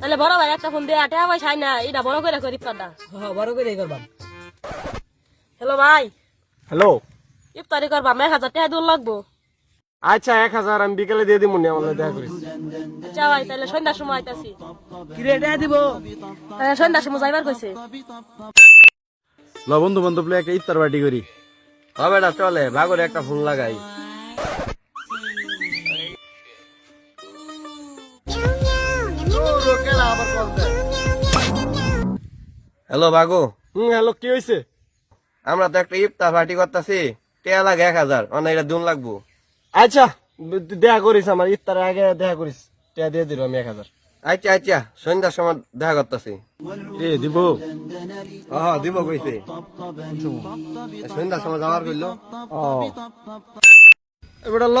তাহলে বড় ভাই একটা ফোন দিয়ে আটে পয়সা না এটা বড় করে করি হ্যাঁ বড় করে করবাম। হ্যালো ভাই। হ্যালো। ইফতারি করবাম এক হাজার টাকা দূর লাগবো। আচ্ছা এক হাজার আমি বিকেলে দিয়ে দিব আমার দেখা করিস। আচ্ছা ভাই তাহলে সন্ধ্যার সময় আইতাছি। কিরে দেয়া দিব? তাহলে সন্ধ্যার সময় যাইবার কইছে। ল বন্ধু বান্ধব একটা ইফতার পার্টি করি। হবে না চলে ভাগরে একটা ফোন লাগাই। হ্যালো বাগু। হুম হ্যালো কি হয়েছে আমরা তো একটা ইফতার পার্টি করতেছি। টেয়া লাগে এক হাজার মানে এটা দুন লাগবো। আচ্ছা দেখা করিস আমার ইফতার আগে দেখা করিস। টেয়া দিয়ে দিল আমি এক হাজার। আচ্ছা আচ্ছা সন্ধ্যার সময় দেখা করতেছি। এ দিব। হ্যাঁ দিব কইছে। সন্ধ্যার সময় যাওয়ার কইলো। এবার ল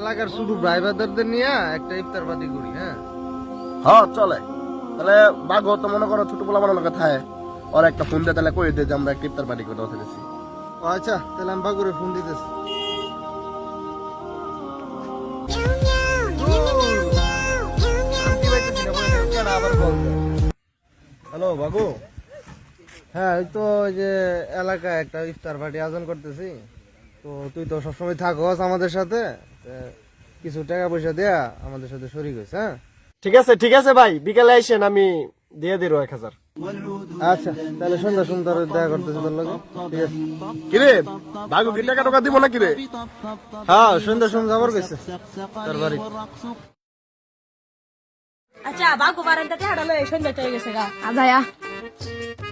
এলাকার শুধু ড্রাইভারদের নিয়ে একটা ইফতার পার্টি করি হ্যাঁ? হ্যাঁ চলে। তাহলে বাঘ তো মনে করো ছোট পোলা বানানোর কথা ওর একটা ফোন দিয়ে তাহলে কই দে যে আমরা একটা ইফতার পার্টি করতে বসেছি। ও আচ্ছা তাহলে আমি বাগুরে ফোন দিতেছি। হ্যালো বাবু হ্যাঁ ওই তো ওই যে এলাকায় একটা ইফতার পার্টি আয়োজন করতেছি। তো তুই তো সবসময় থাকস আমাদের সাথে। কিছু টাকা পয়সা দেয়া আমাদের সাথে শরিক হয়েছে হ্যাঁ? ঠিক আছে ঠিক আছে ভাই বিকেলে আইসেন আমি দিয়ে দিল এক হাজার। আচ্ছা তাহলে সন্ধ্যা সুন্দর দেখা করতেছি তোর লগে। ঠিক আছে। কিরে বাঘু কি টাকা টাকা দিব না কিরে হ্যাঁ সন্ধ্যা সুন্দর যাবার গেছে তোর বাড়ি। আচ্ছা বাগো বারান্দা টাকা লই সন্ধ্যা চলে গেছে গা। আজায়া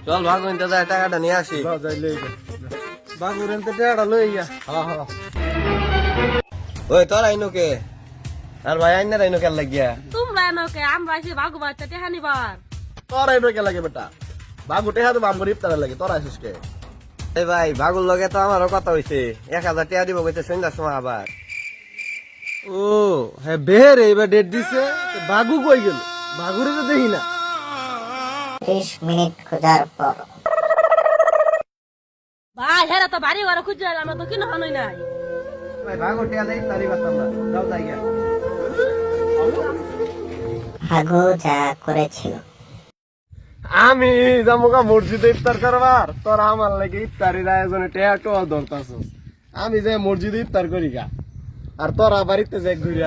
চল ভাগু ইনতে যায় টাকাটা নিয়ে আসি। বাগুর এনতে টাকাটা লই ইয়া হ্যাঁ হ্যাঁ ওই তোর আইনো কে? আর ভাই আইনের আইনো কে আমরা আইছি বাগো বাচ্চা টাকা নিবার তোর কে লাগে বেটা? বাঘু টেহা তো বাম লাগে তোর কে? এই ভাই বাগুর লগে তো আমারও কথা হইছে এক হাজার টাকা দিব কইছে সন্ধ্যার সময় আবার ও হ্যাঁ বের এইবার ডেট দিছে বাগু কই গেল? বাগুরে তো দেখি না। ত্রিশ মিনিট খোঁজার পর ভাই হেরা তো বাড়ি ঘরে খুঁজে আমরা তো কিনো হানুই নাই। ভাই বাঘু টেহা দেই তারি বাতাম না যাও যাই গিয়া হাগু যা করেছিল। আমি জামুকা মসজিদে ইফতার করবার, তোর আমার লাগে ইফতারির আয়োজনে টেয়া দরকার ধরতাছ আমি যে মসজিদে ইফতার করি গা, আর তোর বাড়িতে যে ঘুরে